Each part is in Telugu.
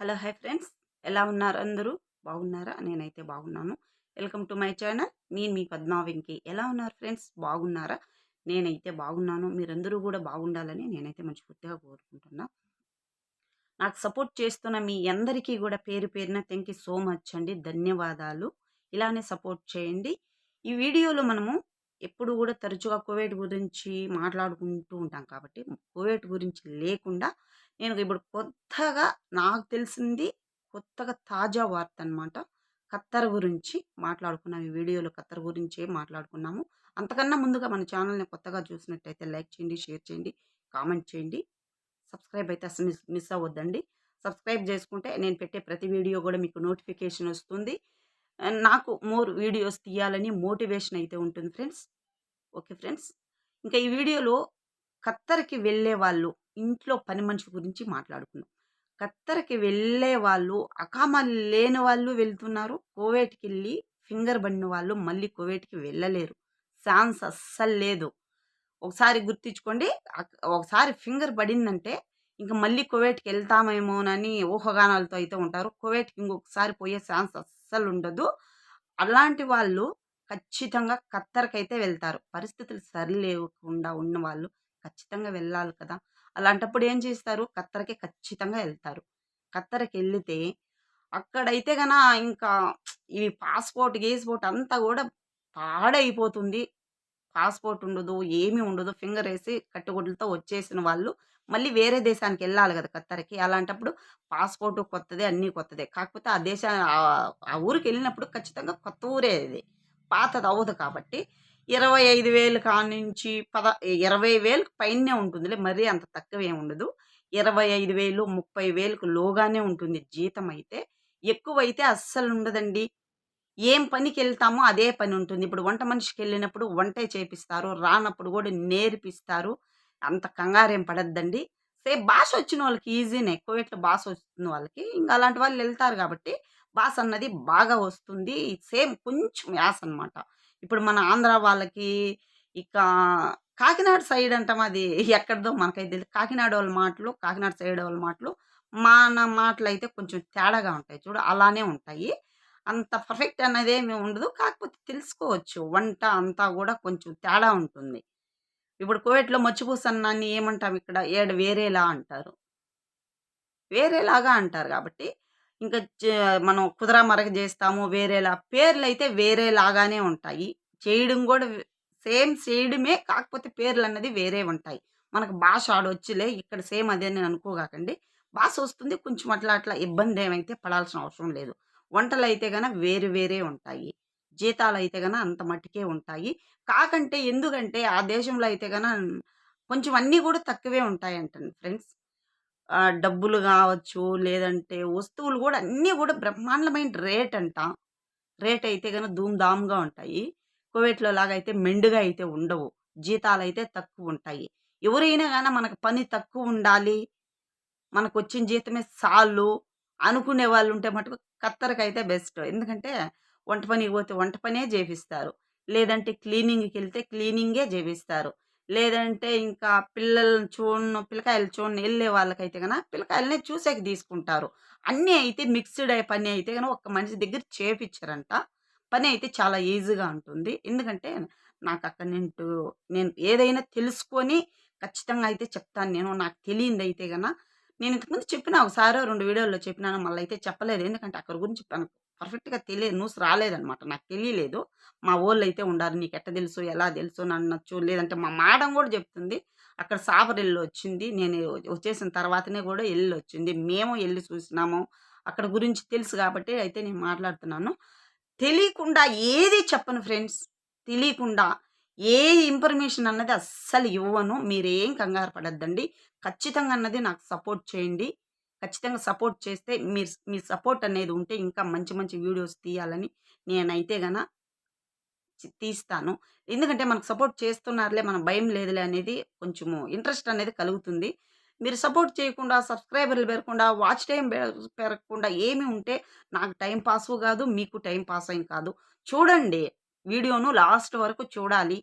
Hello hi friends. ఎలా ఉన్నారు అందరూ? బాగున్నారా? నేనైతే బాగున్నాను. Welcome to my channel. నేను మీ పద్మా వెంకి ఎలా ఉన్నారు ఫ్రెండ్స్? బాగున్నారా? నేనైతే బాగున్నాను. మీరందరూ కూడా బాగుండాలని నేనైతే మనస్ఫూర్తిగా కోరుకుంటున్నా. నాకు సపోర్ట్ చేస్తున్న మీ అందరికీ కూడా పేరు పేరున థ్యాంక్ యూ సో మచ్ అండి. ధన్యవాదాలు. ఇలానే సపోర్ట్ చేయండి. ఈ వీడియోలో మనము ఎప్పుడు కూడా తరచుగా కోవిడ్ గురించి మాట్లాడుకుంటూ ఉంటాం కాబట్టి కోవిడ్ గురించి లేకుండా నేను ఇప్పుడు కొత్తగా నాకు తెలిసింది కొత్తగా తాజా వార్త అనమాట ఖత్తర్ గురించి మాట్లాడుకున్నాం. ఈ వీడియోలో ఖత్తర్ గురించే మాట్లాడుకున్నాము. అంతకన్నా ముందుగా మన ఛానల్ని కొత్తగా చూసినట్టయితే లైక్ చేయండి షేర్ చేయండి కామెంట్ చేయండి. సబ్స్క్రైబ్ అయితే అసలు మిస్ మిస్ అవ్వద్దండి. సబ్స్క్రైబ్ చేసుకుంటే నేను పెట్టే ప్రతి వీడియో కూడా మీకు నోటిఫికేషన్ వస్తుంది. నాకు మోర్ వీడియోస్ తీయాలని మోటివేషన్ అయితే ఉంటుంది ఫ్రెండ్స్. Okay friends. ఇంకా ఈ వీడియోలో ఖత్తర్కి వెళ్ళే వాళ్ళు ఇంట్లో పని మనిషి గురించి మాట్లాడుకున్నాం ఖత్తర్కి వెళ్ళే వాళ్ళు అకామాలు లేని వాళ్ళు వెళ్తున్నారు. కోవేట్కి వెళ్ళి ఫింగర్ పడిన వాళ్ళు మళ్ళీ కోవేట్కి వెళ్ళలేరు. ఛాన్స్ అస్సలు లేదు. ఒకసారి గుర్తించుకోండి. ఒకసారి ఫింగర్ పడిందంటే ఇంకా మళ్ళీ కోవేట్కి వెళ్తామేమోనని ఊహగానాలతో అయితే ఉంటారు. కోవేట్కి ఇంకొకసారి పోయే ఛాన్స్ అస్సలు ఉండదు. అలాంటి వాళ్ళు ఖచ్చితంగా ఖత్తర్కి అయితే వెళ్తారు. పరిస్థితులు సరిలేకుండా ఉన్న వాళ్ళు ఖచ్చితంగా వెళ్ళాలి కదా. అలాంటప్పుడు ఏం చేస్తారు? ఖత్తర్కి ఖచ్చితంగా వెళ్తారు ఖత్తర్కి వెళ్తే అక్కడైతే గన ఇంకా ఇవి పాస్పోర్ట్ గేస్పోర్ట్ అంతా కూడా పాడైపోతుంది. పాస్పోర్ట్ ఉండదు ఏమీ ఉండదు. ఫింగర్ వేసి కట్టుగుడ్లతో వచ్చేసిన వాళ్ళు మళ్ళీ వేరే దేశానికి వెళ్ళాలి కదా ఖత్తర్కి అలాంటప్పుడు పాస్పోర్ట్ కొత్తదే అన్నీ కొత్తదే. కాకపోతే ఆ దేశా ఆ ఊరికి వెళ్ళినప్పుడు ఖచ్చితంగా కొత్త ఊరే అది పాతది అవ్వదు కాబట్టి ఇరవై ఐదు వేలు కానించి పద ఇరవై వేలకు పైనే ఉంటుందిలే మరీ అంత తక్కువే ఉండదు. ఇరవై ఐదు వేలు ముప్పై వేలకు లోగానే ఉంటుంది జీతం అయితే. ఎక్కువైతే అస్సలు ఉండదండి. ఏం పనికి వెళ్తామో అదే పని ఉంటుంది. ఇప్పుడు వంట మనిషికి వెళ్ళినప్పుడు వంటే చేపిస్తారు రానప్పుడు కూడా నేర్పిస్తారు. అంత కంగారేం పడద్దండి. సేమ్ భాష వచ్చిన వాళ్ళకి ఈజీనే కోవిట్లో భాష వస్తుంది వాళ్ళకి. ఇంకా అలాంటి వాళ్ళు వెళ్తారు కాబట్టి భాష అన్నది బాగా వస్తుంది. సేమ్ కొంచెం యాస అనమాట ఇప్పుడు మన ఆంధ్ర వాళ్ళకి ఇక కాకినాడ సైడ్ అంటాం అది ఎక్కడిదో మనకైతే తెలియదు కాకినాడ వాళ్ళ మాటలు కాకినాడ సైడ్ వాళ్ళ మాటలు మన మాటలు అయితే కొంచెం తేడాగా ఉంటాయి. చూడు అలానే ఉంటాయి. అంత పర్ఫెక్ట్ అనేది ఏమి ఉండదు. కాకపోతే తెలుసుకోవచ్చు. వంట అంతా కూడా కొంచెం తేడా ఉంటుంది. ఇప్పుడు కోవిడ్లో మచ్చిపూసన్నాన్ని ఏమంటాం ఇక్కడ? ఏడు వేరేలా అంటారు. వేరేలాగా అంటారు కాబట్టి ఇంకా చే- మనం కుదర మరగ చేస్తాము వేరేలా పేర్లు అయితే వేరేలాగానే ఉంటాయి. చేయడం కూడా సేమ్ చేయడమే కాకపోతే పేర్లు అన్నది వేరే ఉంటాయి. మనకు భాష ఆడొచ్చులే ఇక్కడ సేమ్ అదే నేను అనుకోగాకండి. భాష వస్తుంది కొంచెం అట్లా అట్లా ఇబ్బంది ఏమైతే పడాల్సిన అవసరం లేదు. వంటలు అయితే గన వేరు వేరే ఉంటాయి. జీతాలు అయితే గన అంత మట్టుకే ఉంటాయి. కాకంటే ఎందుకంటే ఆ దేశంలో అయితే గన కొంచెం అన్నీ కూడా తక్కువే ఉంటాయంటండి ఫ్రెండ్స్. డబ్బులు కావచ్చు లేదంటే వస్తువులు కూడా అన్నీ కూడా బ్రహ్మాండమైన రేట్ అంట. రేట్ అయితే కనుక ధూమ్ ధామ్గా ఉంటాయి. కువైట్లో లాగా అయితే మెండుగా అయితే ఉండవు. జీతాలు అయితే తక్కువ ఉంటాయి. ఎవరైనా కానీ మనకు పని తక్కువ ఉండాలి మనకు వచ్చిన జీతమే చాలు అనుకునే వాళ్ళు ఉంటే మటుకు ఖత్తర్కి అయితే బెస్ట్. ఎందుకంటే వంట పనికి పోతే వంట పనే చేపిస్తారు. లేదంటే క్లీనింగ్కి వెళ్తే క్లీనింగే చేపిస్తారు. లేదంటే ఇంకా పిల్లల్ని చూడను పిల్లకాయలు చూడను వెళ్ళే వాళ్ళకైతే కనుక పిల్లకాయలనే చూసేకి తీసుకుంటారు. అన్నీ అయితే మిక్స్డ్ అయ్యే పని అయితే కనుక ఒక మనిషి దగ్గర చేపించారంట పని అయితే చాలా ఈజీగా ఉంటుంది. ఎందుకంటే నాకు అక్కడ నేను నేను ఏదైనా తెలుసుకొని ఖచ్చితంగా అయితే చెప్తాను. నేను నాకు తెలియంది అయితే గన నేను ఇంతకుముందు చెప్పిన ఒకసారి రెండు వీడియోల్లో చెప్పినాను మళ్ళీ అయితే చెప్పలేదు. ఎందుకంటే అక్కడ గురించి నాకు పర్ఫెక్ట్గా తెలియదు. న్యూస్ రాలేదనమాట నాకు తెలియలేదు. మా ఊళ్ళో అయితే ఉండారు నీకు ఎట్ట తెలుసు? ఎలా తెలుసు? నన్నొచ్చు లేదంటే మా మేడం కూడా చెప్తుంది. అక్కడ సాబర్ వెళ్ళి వచ్చింది. నేను వచ్చేసిన తర్వాతనే కూడా వెళ్ళి వచ్చింది. మేము వెళ్ళి చూసినాము. అక్కడ గురించి తెలుసు కాబట్టి అయితే నేను మాట్లాడుతున్నాను. తెలియకుండా ఏది చెప్పను ఫ్రెండ్స్. తెలియకుండా ఏ ఇన్ఫర్మేషన్ అన్నది అస్సలు ఇవ్వను. మీరేం కంగారు పడద్దండి. ఖచ్చితంగా అన్నది నాకు సపోర్ట్ చేయండి. ఖచ్చితంగా సపోర్ట్ చేస్తే మీరు మీ సపోర్ట్ అనేది ఉంటే ఇంకా మంచి మంచి వీడియోస్ తీయాలని నేనైతే గన తీస్తాను. ఎందుకంటే మనకు సపోర్ట్ చేస్తున్నారులే మన భయం లేదులే అనేది కొంచెము ఇంట్రెస్ట్ అనేది కలుగుతుంది. మీరు సపోర్ట్ చేయకుండా సబ్స్క్రైబర్లు పెరగకుండా వాచ్ టైం పెరగకుండా ఏమి ఉంటే నాకు టైం పాస్ కాదు మీకు టైం పాస్ అయిన కాదు. చూడండి వీడియోను లాస్ట్ వరకు చూడాలి.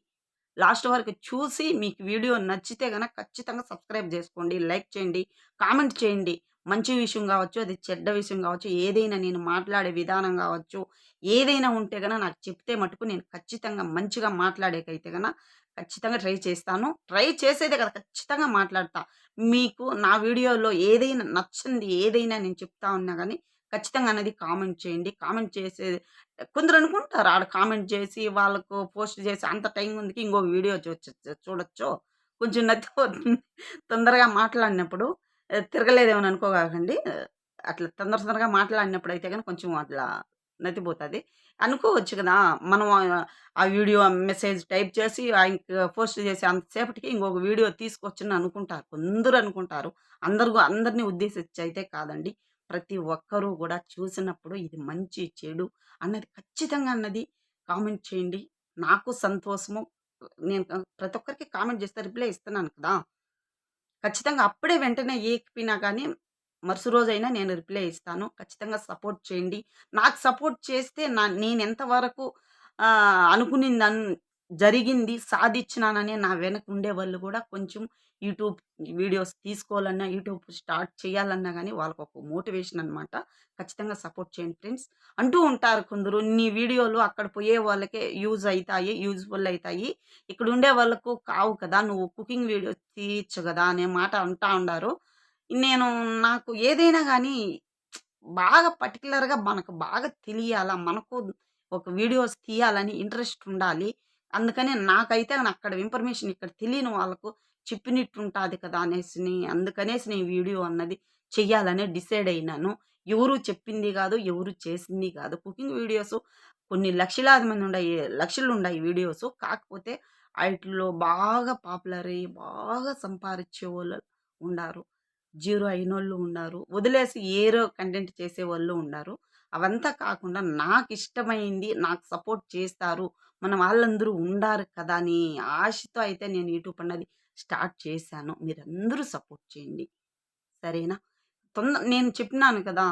లాస్ట్ వరకు చూసి మీకు వీడియో నచ్చితే గనక ఖచ్చితంగా సబ్స్క్రైబ్ చేసుకోండి లైక్ చేయండి కామెంట్ చేయండి. మంచి విషయం కావచ్చు అది చెడ్డ విషయం కావచ్చు ఏదైనా నేను మాట్లాడే విధానం కావచ్చు ఏదైనా ఉంటే కన్నా నాకు చెప్తే మటుకు నేను ఖచ్చితంగా మంచిగా మాట్లాడేకైతే గన ఖచ్చితంగా ట్రై చేస్తాను. ట్రై చేసేదే కదా ఖచ్చితంగా మాట్లాడతా. మీకు నా వీడియోలో ఏదైనా నచ్చింది ఏదైనా నేను చెప్తా ఉన్నా కానీ ఖచ్చితంగా అనేది కామెంట్ చేయండి. కామెంట్ చేసే కొందరు అనుకుంటారు ఆడ కామెంట్ చేసి వాళ్ళకు పోస్ట్ చేసి అంత టైం ఉంది ఇంకో వీడియో చూడొచ్చు. కొంచెం నచ్చిపోతుంది తొందరగా మాట్లాడినప్పుడు తిరగలేదేమని అనుకోకండి అట్లా తొందర తొందరగా మాట్లాడినప్పుడు అయితే కానీ కొంచెం అట్లా నతిపోతుంది. అనుకోవచ్చు కదా మనం ఆ- వీడియో మెసేజ్ టైప్ చేసి ఆయనకి పోస్ట్ చేసి అంతసేపటికి ఇంకొక వీడియో తీసుకొచ్చని అనుకుంటారు కొందరు అనుకుంటారు. అందరు అందరినీ ఉద్దేశించి అయితే కాదండి. ప్రతి ఒక్కరూ కూడా చూసినప్పుడు ఇది మంచి చెడు అన్నది ఖచ్చితంగా అన్నది కామెంట్ చేయండి. నాకు సంతోషము. నేను ప్రతి ఒక్కరికి కామెంట్ చేస్తే రిప్లై ఇస్తున్నాను కదా. ఖచ్చితంగా అప్పుడే వెంటనే ఏకిపోయినా కానీ మరుసు రోజైనా నేను రిప్లై ఇస్తాను. ఖచ్చితంగా సపోర్ట్ చేయండి. నాకు సపోర్ట్ చేస్తే నా నేను ఎంతవరకు అనుకుని జరిగింది సాధించినాననే నా వెనక ఉండే వాళ్ళు కూడా కొంచెం యూట్యూబ్ వీడియోస్ తీసుకోవాలన్నా యూట్యూబ్ స్టార్ట్ చేయాలన్నా కానీ వాళ్ళకు ఒక మోటివేషన్ అనమాట ఖచ్చితంగా సపోర్ట్ చేయండి ఫ్రెండ్స్. అంటూ ఉంటారు కొందరు నీ వీడియోలు అక్కడ పోయే వాళ్ళకే యూజ్ అవుతాయి యూజ్ఫుల్ అవుతాయి ఇక్కడ ఉండే వాళ్ళకు కావు కదా నువ్వు కుకింగ్ వీడియో తీయచ్చు కదా అనే మాట అంటా ఉండారు. నేను నాకు ఏదైనా కానీ బాగా పర్టికులర్గా మనకు బాగా తెలియాలా మనకు ఒక వీడియోస్ తీయాలని ఇంట్రెస్ట్ ఉండాలి. అందుకనే నాకైతే అక్కడ ఇన్ఫర్మేషన్ ఇక్కడ తెలియని వాళ్ళకు చెప్పినట్టుంటుంది కదా అనేసి అందుకనేసి నేను వీడియో అన్నది చెయ్యాలని డిసైడ్ అయినాను. ఎవరు చెప్పింది కాదు ఎవరు చేసింది కాదు. కుకింగ్ వీడియోస్ కొన్ని లక్షలాది మంది ఉన్నాయి లక్షలు ఉన్నాయి వీడియోస్. కాకపోతే వాటిలో బాగా పాపులర్ అయ్యి బాగా సంపాదించే వాళ్ళు ఉండారు. జీరో అయిన వాళ్ళు ఉన్నారు వదిలేసి ఏరో కంటెంట్ చేసే వాళ్ళు ఉన్నారు అవంతా కాకుండా నాకు ఇష్టమైంది నాకు సపోర్ట్ చేస్తారు మన వాళ్ళందరూ ఉండారు కదా అని ఆశతో అయితే నేను యూట్యూబ్ అన్నది స్టార్ట్ చేశాను. మీరందరూ సపోర్ట్ చేయండి. సరేనా? తొందర నేను చెప్పినాను కదా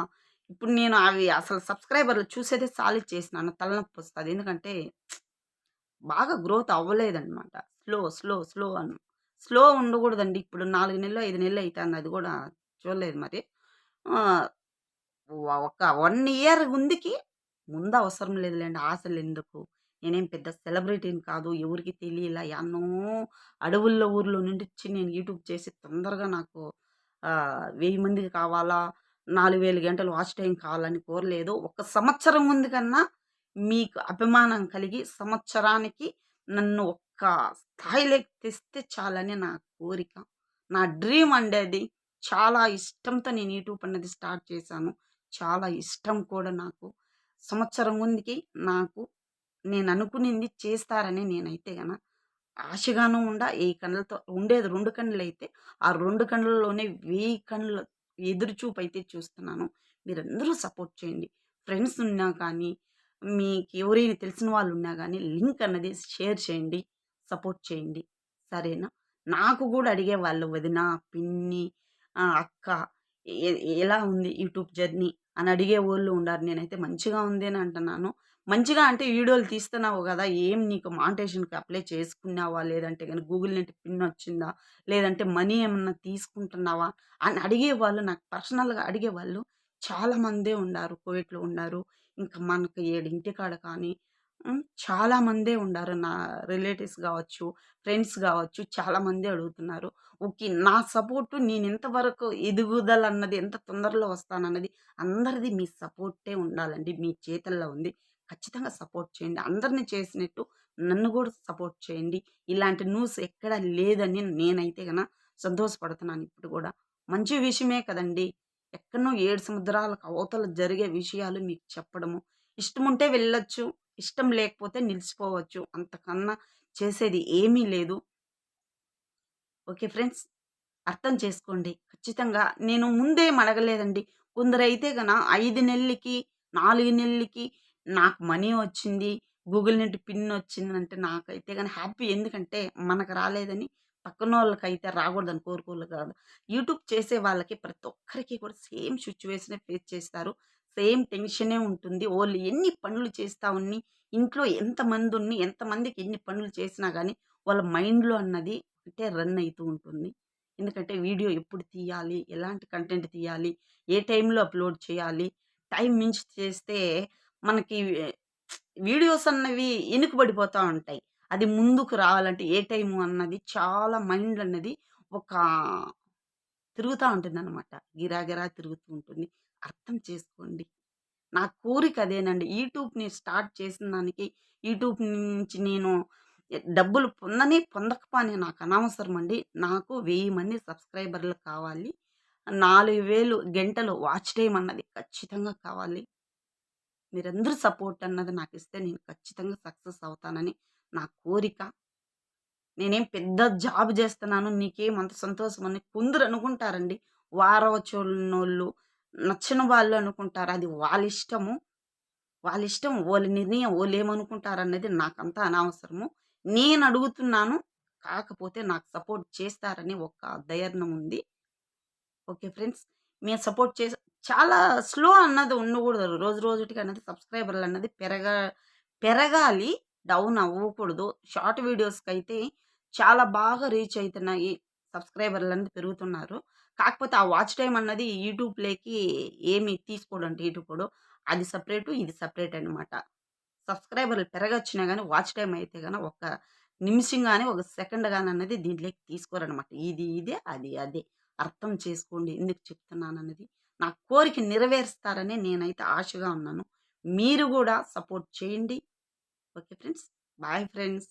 ఇప్పుడు నేను అవి అసలు సబ్స్క్రైబర్లు చూసేదే సాలిడ్ చేసినాను తలనొప్పి వస్తుంది. ఎందుకంటే బాగా గ్రోత్ అవ్వలేదన్నమాట. స్లో స్లో స్లో అని స్లో ఉండకూడదండి. ఇప్పుడు నాలుగు నెలలు ఐదు నెలలు అవుతుంది అది కూడా చూడలేదు మరి. ఒక వన్ ఇయర్ ఉందికి ముందు అవసరం లేదులేండి. ఆశలు ఎందుకు? నేనేం పెద్ద సెలబ్రిటీని కాదు ఎవరికి తెలియలా ఎన్నో అడవుల్లో ఊర్లో నుండి వచ్చి నేను యూట్యూబ్ చేసి తొందరగా నాకు వెయ్యి మందికి కావాలా నాలుగు వేలు గంటలు వాచ్ టైం కావాలని కోరలేదు. ఒక సంవత్సరం ముందు కన్నా మీకు అభిమానం కలిగి సంవత్సరానికి నన్ను ఒక్క స్థాయిలోకి తెస్తే చాలని నా కోరిక నా డ్రీమ్ అండేది చాలా ఇష్టంతో నేను యూట్యూబ్ అన్నది స్టార్ట్ చేశాను. చాలా ఇష్టం కూడా నాకు. సంవత్సరం ముందుకి నాకు నేను అనుకునింది చేస్తారని నేనైతే గన ఆశగాను ఉండ ఈ కళ్ళతో ఉండేది రెండు కండ్లు అయితే ఆ రెండు కండ్లలోనే వెయ్యి కన్నుల ఎదురుచూపు అయితే చూస్తున్నాను. మీరందరూ సపోర్ట్ చేయండి. ఫ్రెండ్స్ ఉన్నా కానీ మీకు ఎవరైనా తెలిసిన వాళ్ళు ఉన్నా కానీ లింక్ అన్నది షేర్ చేయండి సపోర్ట్ చేయండి. సరేనా? నాకు కూడా అడిగే వాళ్ళు వదిన పిన్ని అక్క ఎలా ఉంది యూట్యూబ్ జర్నీ అని అడిగే వాళ్ళు ఉండారు. నేనైతే మంచిగా ఉంది అని అంటున్నాను మంచిగా అంటే వీడియోలు తీస్తున్నావు కదా ఏం నీకు మాంటేషన్కి అప్లై చేసుకున్నావా? లేదంటే కానీ గూగుల్ నెట్ పిన్ వచ్చిందా? లేదంటే మనీ ఏమన్నా తీసుకుంటున్నావా? అని అడిగే వాళ్ళు నాకు పర్సనల్గా అడిగే వాళ్ళు ఉన్నారు కోవిడ్లో ఉన్నారు ఇంకా మనకు ఏడింటికాడ కానీ చాలామందే ఉన్నారు నా రిలేటివ్స్ కావచ్చు ఫ్రెండ్స్ కావచ్చు చాలామంది అడుగుతున్నారు. ఓకే నా సపోర్టు నేను ఎంతవరకు ఎదుగుదల అన్నది ఎంత తొందరలో వస్తానన్నది అందరిది మీ సపోర్టే ఉండాలండి మీ చేతల్లో ఉంది. ఖచ్చితంగా సపోర్ట్ చేయండి. అందరిని చేసినట్టు నన్ను కూడా సపోర్ట్ చేయండి. ఇలాంటి న్యూస్ ఎక్కడ లేదని నేనైతే గన సంతోషపడుతున్నాను ఇప్పుడు కూడా. మంచి విషయమే కదండి. ఎక్కడో ఏడు సముద్రాలకు అవతల జరిగే విషయాలు మీకు చెప్పడము. ఇష్టం ఉంటే వెళ్ళొచ్చు ఇష్టం లేకపోతే నిలిచిపోవచ్చు. అంతకన్నా చేసేది ఏమీ లేదు. ఓకే ఫ్రెండ్స్ అర్థం చేసుకోండి. ఖచ్చితంగా నేను ముందేం అడగలేదండి. కొందరైతే గన ఐదు నెలలకి నాలుగు నెలలకి నాకు మనీ వచ్చింది గూగుల్ నెట్ పిన్ వచ్చింది అంటే నాకైతే కానీ హ్యాపీ. ఎందుకంటే మనకు రాలేదని పక్కన వాళ్ళకైతే రాకూడదని కోరుకోలేదు కాదు. యూట్యూబ్ చేసే వాళ్ళకి ప్రతి ఒక్కరికి కూడా సేమ్ సిచ్యువేషనే ఫేస్ చేస్తారు. సేమ్ టెన్షనే ఉంటుంది. వాళ్ళు ఎన్ని పనులు చేస్తా ఉన్ని ఇంట్లో ఎంతమంది ఉన్ని ఎంతమందికి ఎన్ని పనులు చేసినా కానీ వాళ్ళ మైండ్లో అన్నది అంటే రన్ అవుతూ ఉంటుంది. ఎందుకంటే వీడియో ఎప్పుడు తీయాలి ఎలాంటి కంటెంట్ తీయాలి ఏ టైంలో అప్లోడ్ చేయాలి టైం మించి చేస్తే మనకి వీడియోస్ అన్నవి వెనుకబడిపోతూ ఉంటాయి. అది ముందుకు రావాలంటే ఏ టైము అన్నది చాలా మైండ్ అన్నది ఒక తిరుగుతూ ఉంటుంది అనమాట గిరాగిరా తిరుగుతూ ఉంటుంది. అర్థం చేసుకోండి. నా కోరిక అదేనండి. యూట్యూబ్ని స్టార్ట్ చేసిన దానికి యూట్యూబ్ నుంచి నేను డబ్బులు పొందని పొందకపోని నాకు అనవసరం అండి నాకు వెయ్యి మంది సబ్స్క్రైబర్లు కావాలి. నాలుగు వేలు గంటలు వాచ్ టైం అన్నది ఖచ్చితంగా కావాలి. మీరందరూ సపోర్ట్ అన్నది నాకు ఇస్తే నేను ఖచ్చితంగా సక్సెస్ అవుతానని నా కోరిక. నేనేం పెద్ద జాబ్ చేస్తున్నాను నీకేం అంత సంతోషం అని కొందరు అనుకుంటారండి. వారవచోళ్ళు నచ్చిన వాళ్ళు అనుకుంటారు. అది వాళ్ళ ఇష్టము వాళ్ళ ఇష్టం వాళ్ళ నిర్ణయం వాళ్ళు ఏమనుకుంటారన్నది నాకంతా అనవసరము. నేను అడుగుతున్నాను కాకపోతే నాకు సపోర్ట్ చేస్తారని ఒక ధైర్యం ఉంది ఓకే ఫ్రెండ్స్ మేము సపోర్ట్ చేసి చాలా స్లో అన్నది ఉండకూడదు. రోజు రోజుటికి అన్నది సబ్స్క్రైబర్లు అన్నది పెరగ పెరగాలి. డౌన్ అవ్వకూడదు. షార్ట్ వీడియోస్కి అయితే చాలా బాగా రీచ్ అవుతున్నాయి సబ్స్క్రైబర్లు అనేది పెరుగుతున్నారు. కాకపోతే ఆ వాచ్ టైం అన్నది యూట్యూబ్లోకి ఏమి తీసుకోడు అంటే యూట్యూబ్ అది సపరేటు ఇది సపరేట్ అనమాట సబ్స్క్రైబర్లు పెరగొచ్చినా కానీ వాచ్ టైం అయితే కానీ ఒక నిమిషం కానీ ఒక సెకండ్ కానీ అన్నది దీంట్లోకి తీసుకోరనమాట ఇది ఇదే అది అదే. అర్థం చేసుకోండి. ఎందుకు చెప్తున్నాను అన్నది నా కోరిక నెరవేరుస్తారని నేనైతే ఆశగా ఉన్నాను. మీరు కూడా సపోర్ట్ చేయండి. Okay friends. Bye friends.